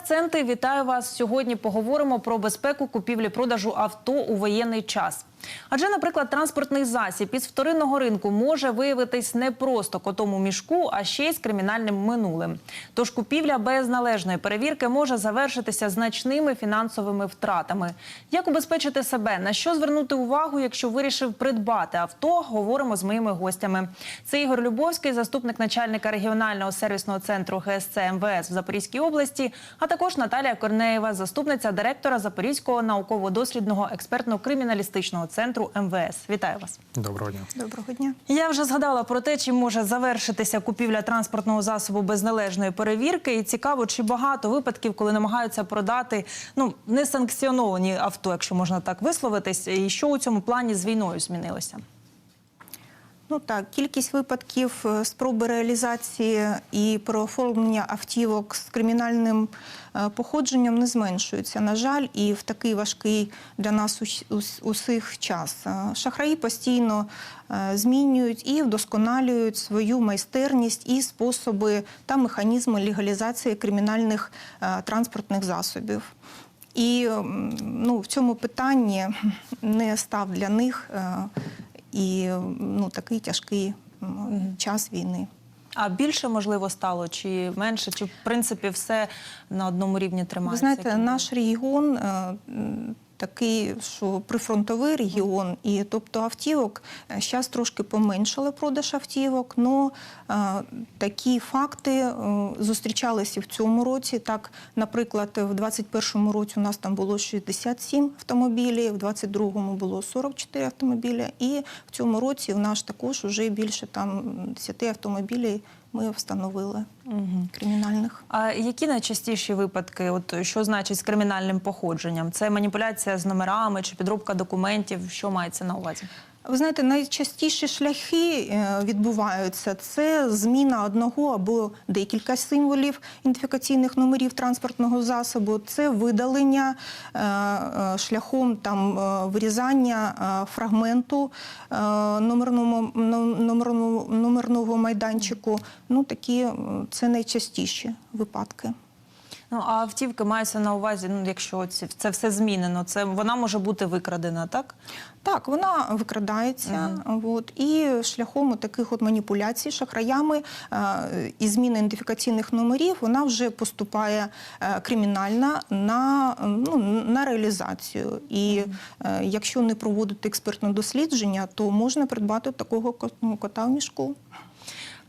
акценти. Вітаю вас. Сьогодні поговоримо про безпеку купівлі-продажу авто у воєнний час. Адже, наприклад, транспортний засіб із вторинного ринку може виявитись не просто котом у мішку, а ще й з кримінальним минулим. Тож купівля без належної перевірки може завершитися значними фінансовими втратами. Як убезпечити себе? На що звернути увагу, якщо вирішив придбати авто? Говоримо з моїми гостями. Це Ігор Любовський, заступник начальника регіонального сервісного центру ГСЦ МВС в Запорізькій області, а також Наталія Корнеєва, заступниця директора Запорізького науково-дослідного експертно-криміналістичного центру МВС. Вітаю вас. Доброго дня. Доброго дня. Я вже згадала про те, чим може завершитися купівля транспортного засобу без належної перевірки. І цікаво, чи багато випадків, коли намагаються продати ну несанкціоновані авто, якщо можна так висловитись, і що у цьому плані з війною змінилося? Ну так, кількість випадків е, спроби реалізації і переоформлення автівок з кримінальним е, походженням не зменшується. На жаль, і в такий важкий для нас ус- ус- усіх час. Е, Шахраї постійно змінюють і вдосконалюють свою майстерність і способи та механізми легалізації кримінальних транспортних засобів. І ну, в цьому питанні не став для них і ну, такий тяжкий час війни. А більше можливо стало, чи менше, чи в принципі все на одному рівні Ви знаєте, наш регіон е, такий, що прифронтовий регіон, і тобто автівок зараз трошки поменшили продаж автівок, але такі факти е, зустрічалися в цьому році. Так, наприклад, в 2021 році у нас там було 67 автомобілів, в 2022 було 44 автомобіля, і в цьому році в нас також вже більше там 10 автомобілів ми встановили кримінальних. А які найчастіші випадки, от що значить з кримінальним походженням? Це маніпуляція з номерами чи підробка документів? Що мається на увазі? Ви знаєте, найчастіші шляхи е, відбуваються це зміна одного або декілька символів ідентифікаційних номерів транспортного засобу, це видалення е, е, шляхом там вирізання фрагменту номерного, номерного, номерного майданчику. Ну такі це найчастіші випадки. Ну а автівки мається на увазі, ну якщо ці це все змінено, це вона може бути викрадена, так? Так, вона викрадається, от, і шляхом таких от маніпуляцій шахраями е, і зміни ідентифікаційних номерів вона вже поступає е, кримінальна на, ну, на реалізацію. І е, якщо не проводити експертне дослідження, то можна придбати такого ко- ну, кота в мішку.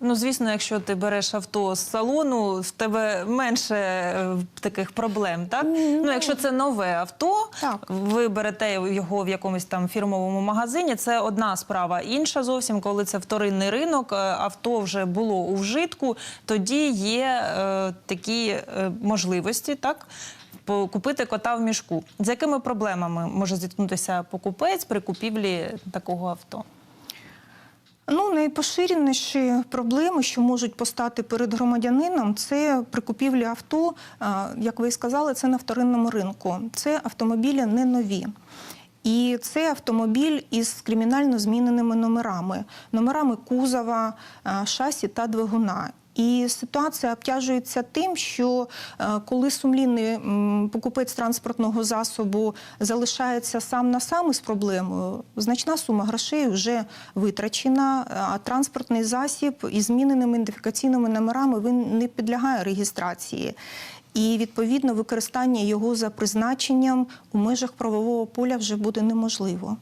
Ну, звісно, якщо ти береш авто з салону, в тебе менше е, таких проблем, так? Ну, якщо це нове авто, Так. ви берете його в якомусь там фірмовому магазині, це одна справа. Інша зовсім, коли це вторинний ринок, е, авто вже було у вжитку, тоді є е, такі е, можливості, так? по- Купити кота в мішку. З якими проблемами може зіткнутися покупець при купівлі такого авто? Ну, найпоширеніші проблеми, що можуть постати перед громадянином, це при купівлі авто, як ви і сказали, це на вторинному ринку. Це автомобілі не нові. І це автомобіль із кримінально зміненими номерами, номерами кузова, шасі та двигуна. І ситуація обтяжується тим, що е, коли сумлінний покупець транспортного засобу залишається сам на сам із проблемою, значна сума грошей вже витрачена, а транспортний засіб із зміненими ідентифікаційними номерами він не підлягає реєстрації. І відповідно використання його за призначенням у межах правового поля вже буде неможливо.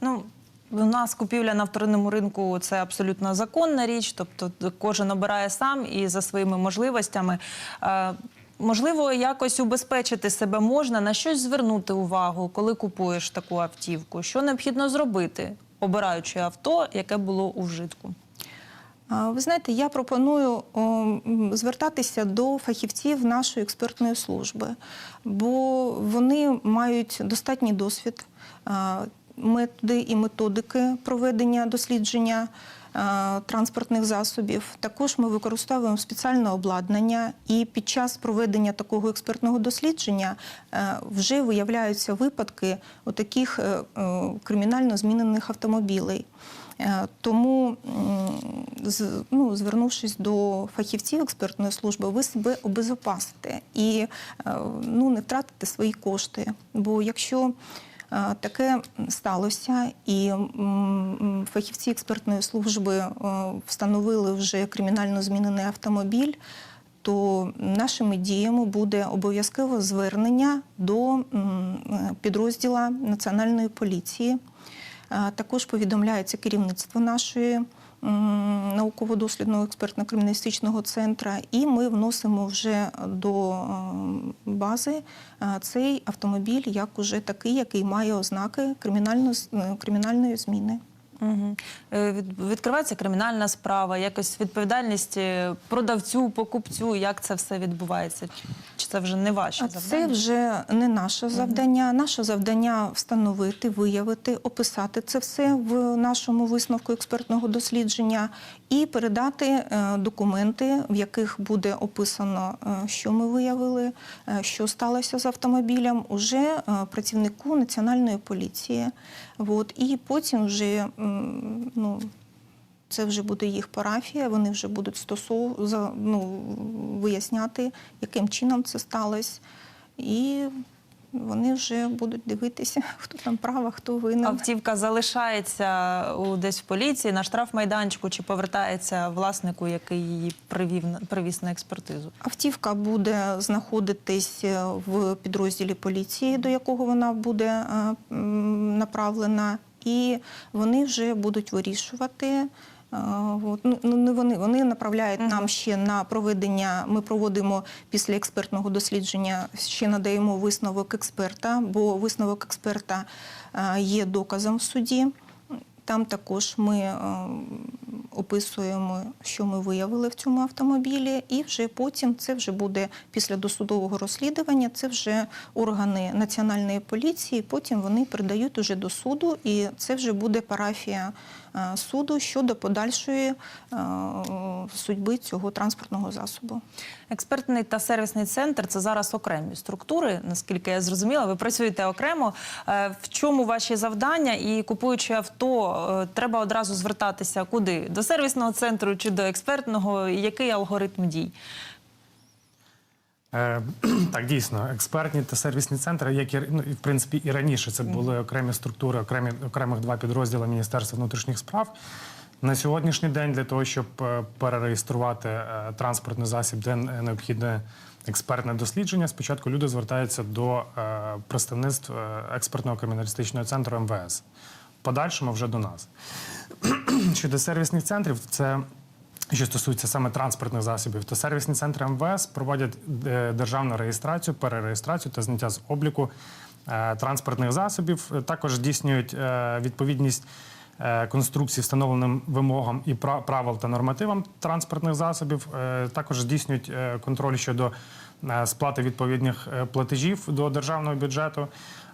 Ну, у нас купівля на вторинному ринку це абсолютно законна річ, тобто кожен обирає сам і за своїми можливостями. Е, Можливо, якось убезпечити себе можна, на щось звернути увагу, коли купуєш таку автівку. Що необхідно зробити, обираючи авто, яке було у вжитку? Ви знаєте, я пропоную звертатися до фахівців нашої експертної служби, бо вони мають достатній досвід, методи і методики проведення дослідження е, транспортних засобів. Також ми використовуємо спеціальне обладнання, і під час проведення такого експертного дослідження е, вже виявляються випадки таких кримінально змінених автомобілей. Е, Тому, ну, звернувшись до фахівців експертної служби, ви себе обезопасите і е, ну, не втратите свої кошти. Бо якщо е, таке сталося, і фахівці експертної служби е, встановили вже кримінально змінений автомобіль, то нашими діями буде обов'язкове звернення до м, е, підрозділа Національної поліції. Також повідомляється керівництво нашої науково-дослідного експертно-криміналістичного центру, і ми вносимо вже до бази цей автомобіль як уже такий, який має ознаки е, кримінальної зміни. Угу. Відкривається кримінальна справа, якось відповідальність е, продавцю, покупцю. Як це все відбувається? Чи це вже не ваше завдання? це вже не наше завдання. Наше завдання встановити, виявити, описати це все в нашому висновку експертного дослідження і передати е, документи, в яких буде описано, е, що ми виявили, е, що сталося з автомобілем, уже працівнику національної поліції. От, і потім вже ну, це вже буде їх парафія, вони вже будуть стосов... ну, виясняти, яким чином це сталося. І вони вже будуть дивитися, хто там права, хто винен. Автівка залишається у десь в поліції на штрафмайданчику чи повертається власнику, який її привів привіз на експертизу? Автівка буде знаходитись е, в підрозділі поліції, до якого вона буде е, направлена, і вони вже будуть вирішувати. От, ну, ну, не вони, вони направляють нам ще на проведення. Ми проводимо після експертного дослідження, ще надаємо висновок експерта, бо висновок експерта е, є доказом в суді. Там також ми е, описуємо, що ми виявили в цьому автомобілі, і вже потім це вже буде після досудового розслідування. Це вже органи національної поліції. Потім вони передають уже до суду, і це вже буде парафія е, суду щодо подальшої е, судьби цього транспортного засобу. Експертний та сервісний центр це зараз окремі структури. Наскільки я зрозуміла, ви працюєте окремо. В чому ваші завдання? І купуючи авто, е, треба одразу звертатися куди? До сервісного центру чи до експертного? Який алгоритм дій? Е, Так, дійсно, експертні та сервісні центри, як і ну, в принципі і раніше, це були окремі структури, окремі окремих два підрозділи Міністерства внутрішніх справ. На сьогоднішній день для того, щоб е, перереєструвати транспортний засіб, де необхідне експертне дослідження, спочатку люди звертаються до представництв експертного криміналістичного центру МВС. Подальшому вже до нас. Щодо сервісних центрів, це що стосується саме транспортних засобів, то сервісні центри МВС проводять е, державну реєстрацію, перереєстрацію та зняття з обліку е, транспортних засобів. Також здійснюють е, відповідність конструкцій встановленим вимогам і правил та нормативам транспортних засобів. Також здійснюють контроль щодо сплати відповідних платежів до державного бюджету.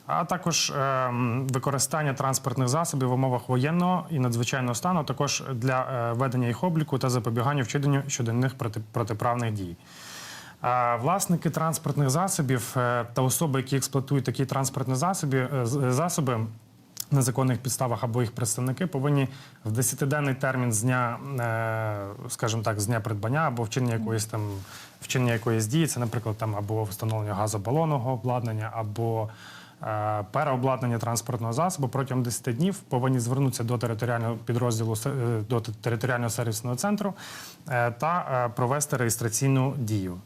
А також е, використання транспортних засобів в умовах воєнного і надзвичайного стану, також для е, ведення їх обліку та запобігання вчиненню щодо них проти, протиправних дій. Власники транспортних засобів е, та особи, які експлуатують такі транспортні засоби, е, засоби на законних підставах або їх представники повинні в 10-денний термін з дня, скажімо так, з дня придбання або вчинення якоїсь там вчинення якоїсь дії, це, наприклад, там або встановлення газобалонного обладнання, або переобладнання транспортного засобу протягом 10 днів повинні звернутися до територіального підрозділу е, до територіального сервісного центру е, та е, провести реєстраційну дію.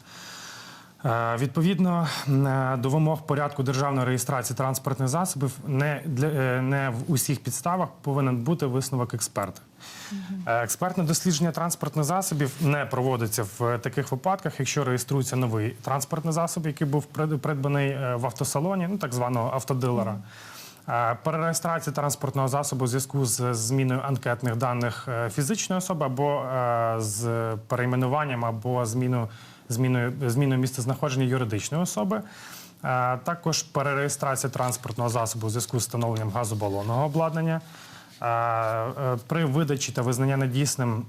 Е, Відповідно е, до вимог порядку державної реєстрації транспортних засобів, не для е, не в усіх підставах повинен бути висновок експерта. Експертне дослідження транспортних засобів не проводиться в таких випадках, якщо реєструється новий транспортний засіб, який був прид- придбаний в автосалоні, ну так званого автодилера. Перереєстрація транспортного засобу у зв'язку з зміною анкетних даних фізичної особи або з перейменуванням або зміною зміною зміною місцезнаходження юридичної особи. Також перереєстрація транспортного засобу у зв'язку з встановленням газобалонного обладнання. Е, При видачі та визнання недійсним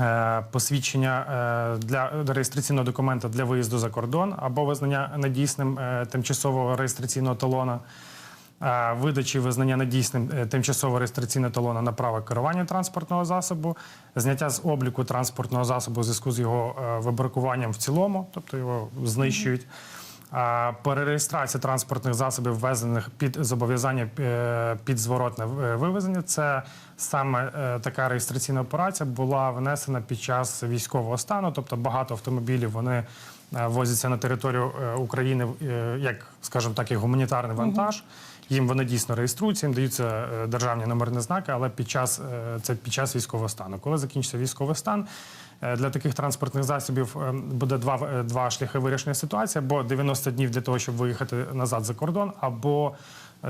е, посвідчення е, для реєстраційного документа для виїзду за кордон або визнання недійсним тимчасового реєстраційного талона, видачі визнання недійсним е, тимчасового реєстраційного талона на право керування транспортного засобу, зняття з обліку транспортного засобу у зв'язку з його е, вибракуванням в цілому, тобто його знищують. А Перереєстрація транспортних засобів, ввезених під зобов'язання е, під зворотне вивезення. Це саме така реєстраційна операція була внесена під час військового стану. Тобто багато автомобілів вони возяться на територію України як, скажімо так, як гуманітарний вантаж. Їм вони дійсно реєструються, їм даються е, державні номерні знаки, але під час е, це під час військового стану. Коли закінчиться військовий стан, е, для таких транспортних засобів буде два, два шляхи вирішення ситуації: або 90 днів для того, щоб виїхати назад за кордон, або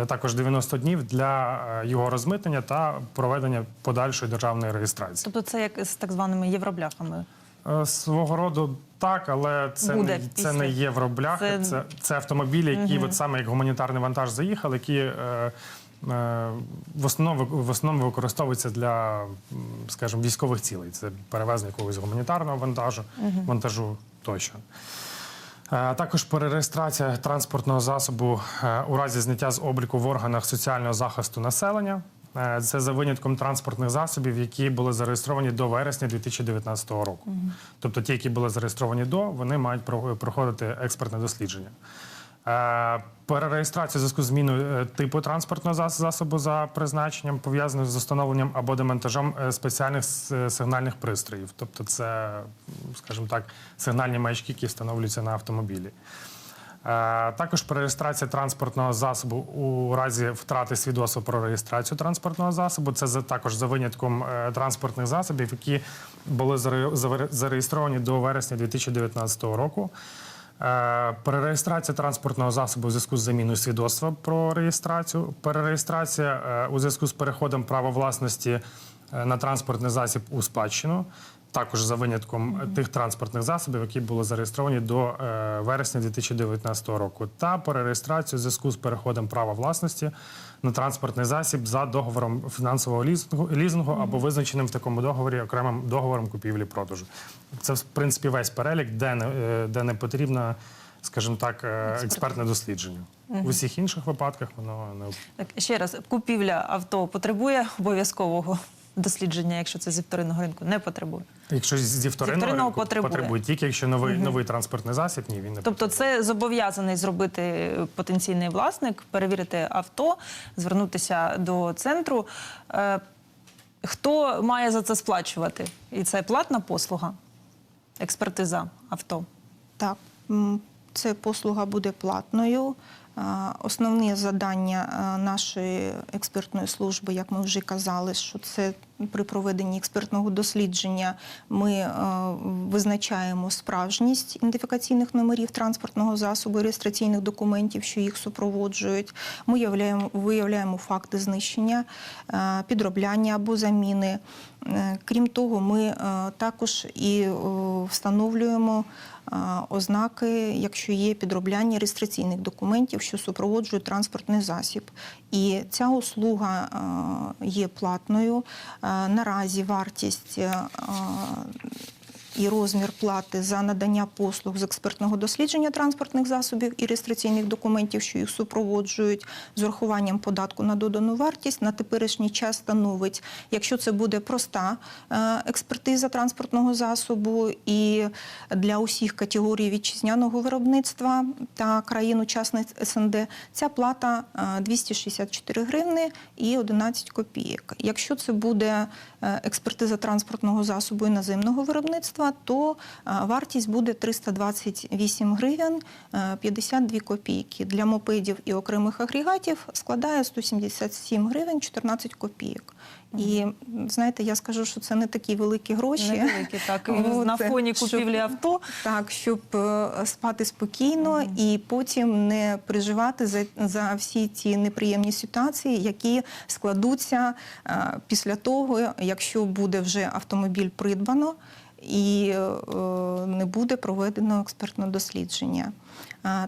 також 90 днів для його розмитнення та проведення подальшої державної реєстрації. Тобто це як з так званими євробляхами. Е, Свого роду так, але це, Буде не, це не євробляхи, Це- це, це, автомобілі, які от саме як гуманітарний вантаж заїхали, які е, е, в, основному, в основному використовуються для, скажімо, військових цілей. Це перевезення якогось гуманітарного вантажу, вантажу тощо. Е, Також перереєстрація транспортного засобу е, у разі зняття з обліку в органах соціального захисту населення. Е, Це за винятком транспортних засобів, які були зареєстровані до вересня 2019 року. Тобто ті, які були зареєстровані до, вони мають проходити експертне дослідження. Е, Перереєстрація зв'язку з зміною е, типу транспортного засобу за призначенням пов'язаною з встановленням або демонтажем е, спеціальних сигнальних пристроїв. Тобто, це, скажімо так, сигнальні маячки, які встановлюються на автомобілі. Е, Також перереєстрація транспортного засобу у разі втрати свідоцтва про реєстрацію транспортного засобу. Це також за винятком е, транспортних засобів, які були заре- заре- зареєстровані до вересня 2019 року. Е, Перереєстрація транспортного засобу у зв'язку з заміною свідоцтва про реєстрацію. Перереєстрація у зв'язку з переходом права власності на транспортний засіб у спадщину. Також за винятком тих транспортних засобів, які були зареєстровані до е, вересня 2019 року, та перереєстрацію у зв'язку з переходом права власності на транспортний засіб за договором фінансового лізингу, лізингу або визначеним в такому договорі окремим договором купівлі-продажу. Це в принципі весь перелік, де не, е, де не потрібно, скажімо так, е, експертне дослідження. В усіх інших випадках воно не Так, ще раз, купівля авто потребує обов'язкового дослідження, якщо це зі вторинного ринку, не потребує. Якщо зі вторинного вторинного ринку потребує. тільки якщо новий, новий транспортний засіб, ні, він не Тобто, це зобов'язаний зробити потенційний власник, перевірити авто, звернутися до центру. Е, Хто має за це сплачувати? І це платна послуга, експертиза авто. Так, це послуга буде платною. Основне завдання нашої експертної служби, як ми вже казали, що це при проведенні експертного дослідження ми е, визначаємо справжність ідентифікаційних номерів транспортного засобу, реєстраційних документів, що їх супроводжують. Ми являємо, виявляємо факти знищення, е, підробляння або заміни. Е, Крім того, ми е, також і е, встановлюємо е, ознаки, якщо є підробляння реєстраційних документів, що супроводжують транспортний засіб. І ця услуга е, є платною. Е, Наразі вартість е, і розмір плати за надання послуг з експертного дослідження транспортних засобів і реєстраційних документів, що їх супроводжують з урахуванням податку на додану вартість, на теперішній час становить, якщо це буде проста е, експертиза транспортного засобу і для усіх категорій вітчизняного виробництва та країн-учасниць СНД, ця плата е, 264 гривни і 11 копійок. Якщо це буде е, експертиза транспортного засобу іноземного виробництва, то е, вартість буде 328 гривень е, 52 копійки. Для мопедів і окремих агрегатів складає 177 гривень 14 копійок. І знаєте, я скажу, що це не такі великі гроші. Невеликі, так, От, на фоні щоб- купівлі авто. Так, щоб е, спати спокійно і потім не переживати за, за всі ті неприємні ситуації, які складуться е, після того, якщо буде вже автомобіль придбано і е, не буде проведено експертне дослідження.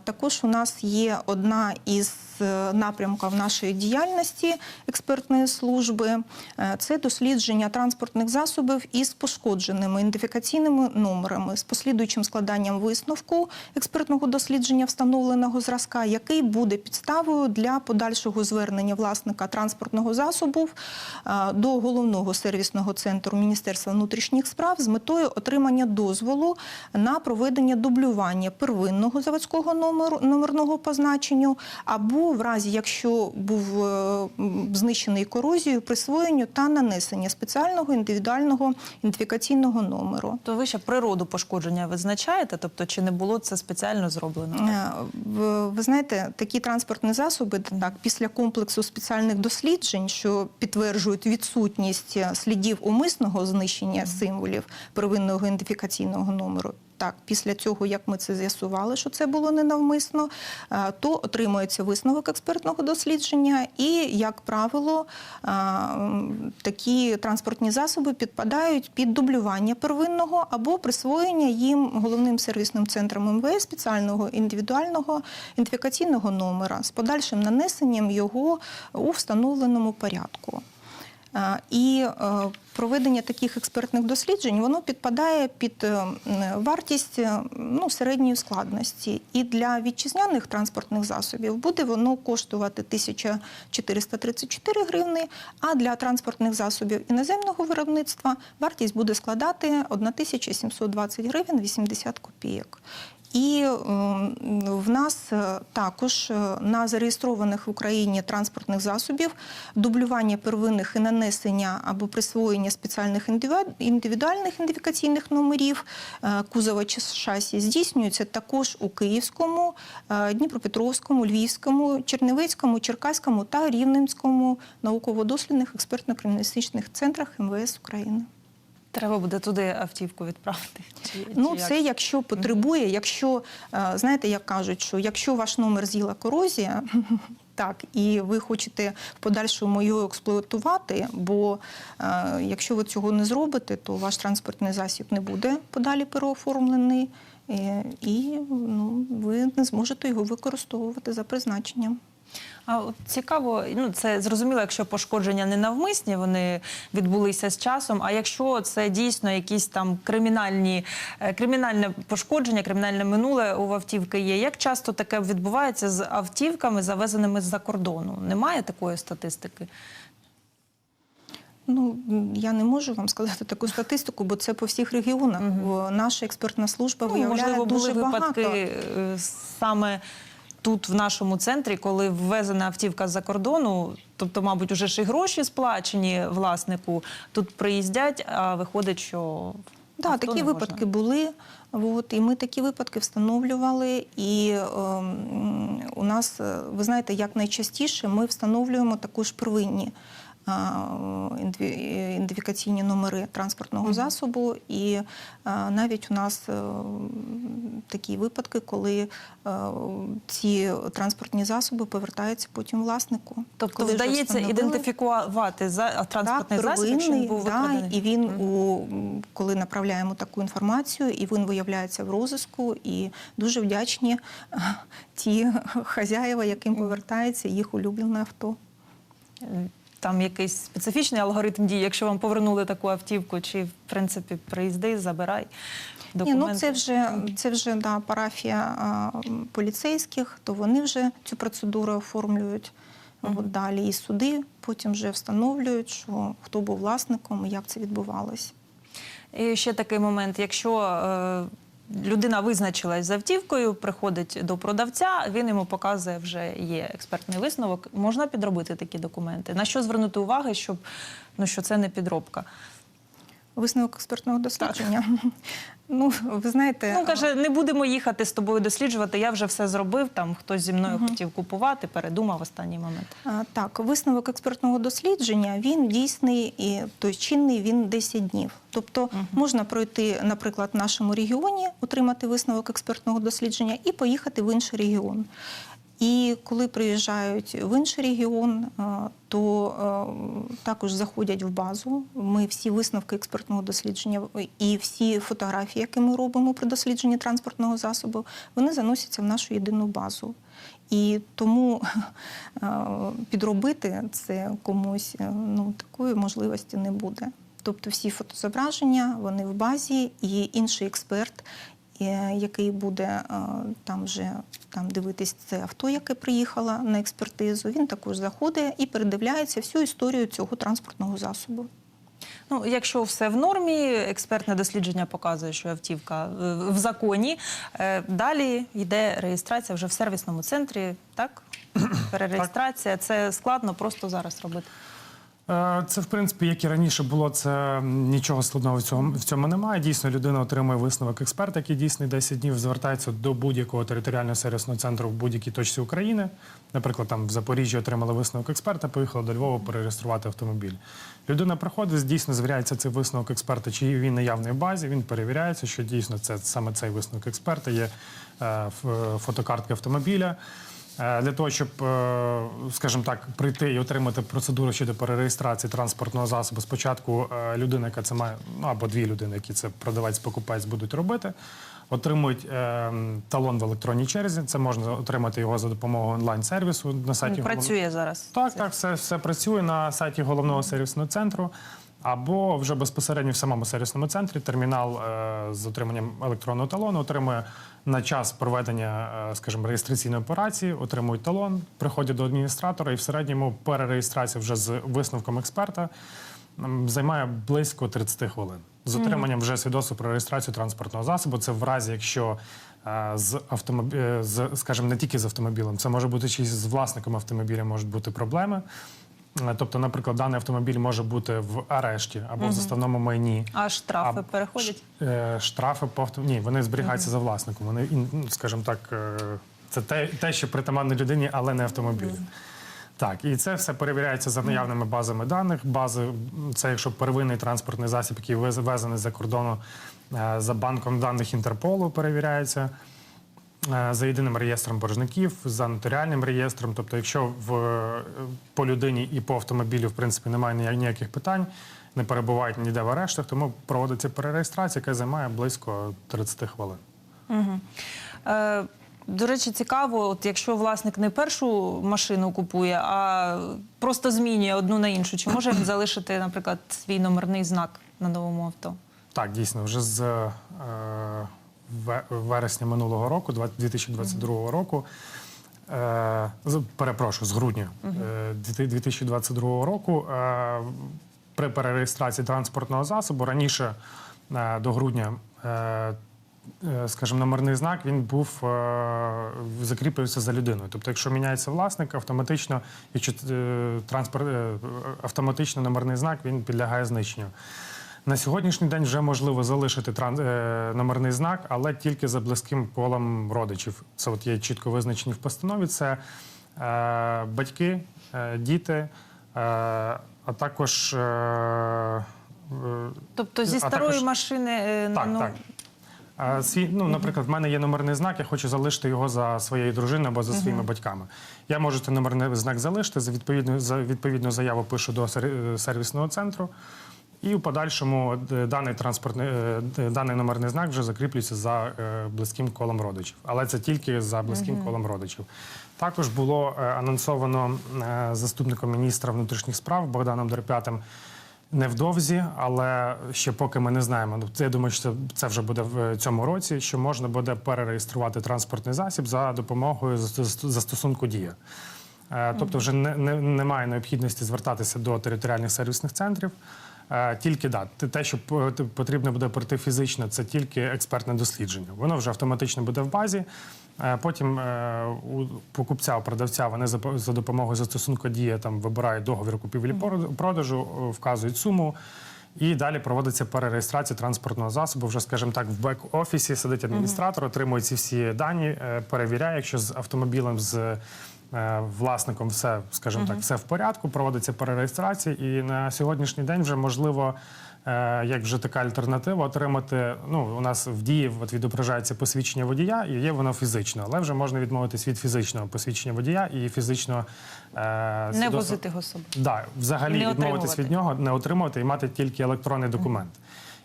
Також у нас є одна із е, напрямків нашої діяльності експертної служби. Е, Це дослідження транспортних засобів із пошкодженими ідентифікаційними номерами з послідуючим складанням висновку експертного дослідження встановленого зразка, який буде підставою для подальшого звернення власника транспортного засобу е, до головного сервісного центру Міністерства внутрішніх справ з метою отримання дозволу на проведення дублювання первинного заводського номеру номерного позначенню, або в разі, якщо був е, знищений корозією, присвоєнню та нанесення спеціального індивідуального ідентифікаційного номеру. То ви ще природу пошкодження визначаєте? Тобто, чи не було це спеціально зроблено? Е, Ви знаєте, такі транспортні засоби так після комплексу спеціальних досліджень, що підтверджують відсутність слідів умисного знищення символів первинного ідентифікаційного номеру. Так, після цього, як ми це з'ясували, що це було ненавмисно, е, то отримується висновок експертного дослідження, і, як правило, е, такі транспортні засоби підпадають під дублювання первинного або присвоєння їм головним сервісним центром МВС спеціального індивідуального ідентифікаційного номера з подальшим нанесенням його у встановленому порядку. Е, І е, проведення таких експертних досліджень воно підпадає під е, вартість ну, середньої складності. І для вітчизняних транспортних засобів буде воно коштувати 1434 гривни, а для транспортних засобів іноземного виробництва вартість буде складати 1720 гривень 80 копійок. І в нас е, також е, на зареєстрованих в Україні транспортних засобів дублювання первинних і нанесення або присвоєння спеціальних індивідуальних ідентифікаційних номерів е, кузова чи шасі здійснюється також у Київському, Дніпропетровському, Львівському, Чернівецькому, Черкаському та Рівненському науково-дослідних експертно-криміналістичних центрах МВС України. Треба буде туди автівку відправити. Чи, Ну, чи як? це якщо потребує, якщо е, знаєте, як кажуть, що якщо ваш номер з'їла корозія. Так, і ви хочете в подальшому його експлуатувати, бо е, якщо ви цього не зробите, то ваш транспортний засіб не буде подалі переоформлений, е, і ну, ви не зможете його використовувати за призначенням. А от цікаво, ну це зрозуміло, якщо пошкодження ненавмисні, вони відбулися з часом. А якщо це дійсно якісь там кримінальні е, кримінальне пошкодження, кримінальне минуле у автівки є. Як часто таке відбувається з автівками, завезеними з-за кордону? Немає такої статистики? Ну я не можу вам сказати таку статистику, бо це по всіх регіонах. Бо Наша експертна служба Ну, виявляє можливо, були дуже випадки багато. е, саме тут, в нашому центрі, коли ввезена автівка з-за кордону, тобто, мабуть, уже ж і гроші сплачені власнику, тут приїздять, а виходить, що Да, авто такі не випадки можна. були. От, і ми такі випадки встановлювали. І е, у нас, е, ви знаєте, як найчастіше ми встановлюємо також первинні ідентифікаційні номери транспортного засобу. І е, навіть у нас е, такі випадки, коли е, ці транспортні засоби повертаються потім власнику. Тобто Коли вдається ідентифікувати за транспортний так, засіб, якщо він був да, і він у коли направляємо таку інформацію, і він виявляється в розиску, і дуже вдячні е, ті хазяїва, яким повертається їх улюблене авто. Там якийсь специфічний алгоритм дій, якщо вам повернули таку автівку, чи в принципі приїзди, забирай Ні, ну це вже це вже да, парафія а, поліцейських, то вони вже цю процедуру оформлюють. От далі і суди потім вже встановлюють, що хто був власником і як це відбувалось. І ще такий момент: якщо е, людина визначилась з автівкою, приходить до продавця, він йому показує, вже є експертний висновок. Можна підробити такі документи. На що звернути увагу, щоб ну що це не підробка? Висновок експертного дослідження. Ну, ви знаєте, Ну каже, не будемо їхати з тобою досліджувати. Я вже все зробив. Там хтось зі мною хотів купувати, передумав в останній момент. А, Так, висновок експертного дослідження він дійсний і той чинний він 10 днів. Тобто можна пройти, наприклад, в нашому регіоні, отримати висновок експертного дослідження і поїхати в інший регіон. І коли приїжджають в інший регіон, е, то е, також заходять в базу. Ми всі висновки експертного дослідження і всі фотографії, які ми робимо при дослідженні транспортного засобу, вони заносяться в нашу єдину базу. І тому е, підробити це комусь ну, такої можливості не буде. Тобто всі фотозображення, вони в базі, і інший експерт, який буде е, там вже там дивитись це авто, яке приїхало на експертизу, він також заходить і передивляється всю історію цього транспортного засобу. Ну, якщо все в нормі, експертне дослідження показує, що автівка е, в законі. Е, Далі йде реєстрація вже в сервісному центрі, так? Перереєстрація. Це складно просто зараз робити. Е, Це, в принципі, як і раніше було, це нічого складного в цьому, в цьому немає. Дійсно, людина отримує висновок експерта, який дійсний 10 днів звертається до будь-якого територіального сервісного центру в будь-якій точці України. Наприклад, там в Запоріжжі отримали висновок експерта, поїхала до Львова перереєструвати автомобіль. Людина приходить, дійсно звіряється цей висновок експерта, чи він наявний в базі. Він перевіряється, що дійсно це саме цей висновок експерта є е, фотокартка автомобіля. Е, Для того, щоб, е, скажімо так, прийти і отримати процедуру щодо перереєстрації транспортного засобу, спочатку е, людина, яка це має, ну або дві людини, які це продавець-покупець будуть робити, отримують талон в електронній черзі. Це можна отримати його за допомогою онлайн-сервісу на сайті. голов- Працює зараз. так, так, все, все працює на сайті головного сервісного центру. Або вже безпосередньо в самому сервісному центрі термінал е, з отриманням електронного талону отримує на час проведення, е, скажімо, реєстраційної операції, отримують талон, приходять до адміністратора, і в середньому перереєстрація вже з висновком експерта займає близько 30 хвилин. З отриманням вже свідоцтва про реєстрацію транспортного засобу. Це в разі, якщо е, з автомобі... з, скажімо, не тільки з автомобілем, це може бути й з власником автомобіля можуть бути проблеми. Е, Тобто, наприклад, даний автомобіль може бути в арешті або в заставному майні. А штрафи А, переходять? Е, Штрафи по авто... Ні, вони зберігаються за власником. Вони, ну, скажімо так, е, це те, те, що притаманно людині, але не автомобілю. Так, і це все перевіряється за наявними базами даних. Бази це якщо первинний транспортний засіб, який вез- ввезений за кордону за банком даних Інтерполу, перевіряється. Е, За єдиним реєстром боржників, за нотаріальним реєстром. Тобто, якщо в, е, по людині і по автомобілю в принципі немає ніяких питань, не перебувають ніде в арештах, тому проводиться перереєстрація, яка займає близько 30 хвилин. Е, До речі, цікаво, от якщо власник не першу машину купує, а просто змінює одну на іншу, чи може він залишити, наприклад, свій номерний знак на новому авто? Так, дійсно, вже з е, вересня минулого року, 2022 року. Е, перепрошую, з грудня е, 2022 року е, при перереєстрації транспортного засобу раніше е, до грудня. е, е, Скажімо, номерний знак він був е, закріплюється за людиною. Тобто, якщо міняється власник, автоматично, якщо е, транспорт е, автоматично номерний знак він підлягає знищенню. На сьогоднішній день вже можливо залишити тран... е, номерний знак, але тільки за близьким колом родичів. Це от є чітко визначені в постанові. Це е, батьки, е, діти, е, а також. Е, е, Тобто зі старої також- машини е, так, ну, так. А, свій, ну, наприклад, в мене є номерний знак, я хочу залишити його за своєю дружиною або за своїми батьками. Я можу цей номерний знак залишити, за відповідну, за відповідну заяву пишу до сервісного центру. І в подальшому е, даний транспортний е, даний номерний знак вже закріплюється за е, близьким колом родичів, але це тільки за близьким колом родичів. Також було анонсовано заступником міністра внутрішніх справ Богданом Дерпятим невдовзі, але ще поки ми не знаємо. Ну, я думаю, що це, вже буде в цьому році, що можна буде перереєструвати транспортний засіб за допомогою застосунку дія. Тобто, вже не, не, немає необхідності звертатися до територіальних сервісних центрів. Е, Тільки да, те- що по- потрібно буде пройти фізично, це тільки експертне дослідження. Воно вже автоматично буде в базі. Е, Потім е, у покупця, у продавця вони за, допомогою застосунку дія там вибирають договір купівлі-продажу, е, вказують суму. І далі проводиться перереєстрація транспортного засобу. Вже, скажімо так, в бек-офісі сидить адміністратор, отримує ці всі дані, перевіряє, якщо з автомобілем з власником все, скажімо так, все в порядку, проводиться перереєстрація, і на сьогоднішній день вже можливо. е, Як вже така альтернатива отримати, ну у нас в дії от відображається посвідчення водія, і є воно фізично, але вже можна відмовитись від фізичного посвідчення водія і фізично е, Не возити його собою. Да, взагалі Не відмовитись від нього, не отримувати і мати тільки електронний документ.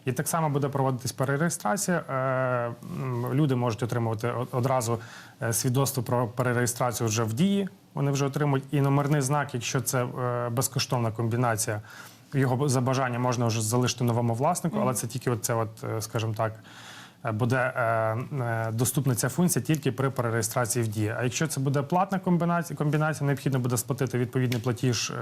І так само буде проводитись перереєстрація. Е, Люди можуть отримувати одразу е, свідоцтво про перереєстрацію вже в дії. Вони вже отримують і номерний знак, якщо це е, безкоштовна комбінація. Його за бажання можна вже залишити новому власнику, але це тільки от це, от, скажімо так, буде доступна ця функція тільки при перереєстрації в дії. А якщо це буде платна комбінація, комбінація необхідно буде сплатити відповідний платіж.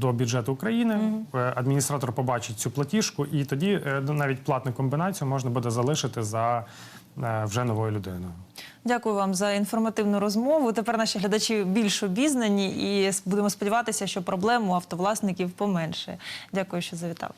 До бюджету України Е, адміністратор побачить цю платіжку, і тоді е, навіть платну комбінацію можна буде залишити за е, вже новою людиною. Дякую вам за інформативну розмову. Тепер наші глядачі більш обізнані і будемо сподіватися, що проблему автовласників поменше. Дякую, що завітав.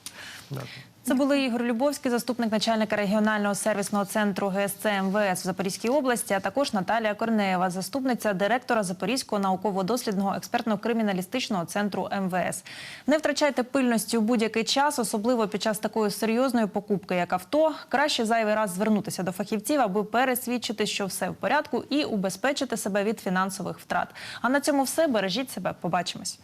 Дякую. Це були Ігор Любовський, заступник начальника регіонального сервісного центру ГСЦ МВС в Запорізькій області, а також Наталія Корнеєва, заступниця директора Запорізького науково-дослідного експертно-криміналістичного центру МВС. Не втрачайте пильності у будь-який час, особливо під час такої серйозної покупки, як авто. Краще зайвий раз звернутися до фахівців, аби пересвідчити, що все в порядку, і убезпечити себе від фінансових втрат. А на цьому все бережіть себе. Побачимось.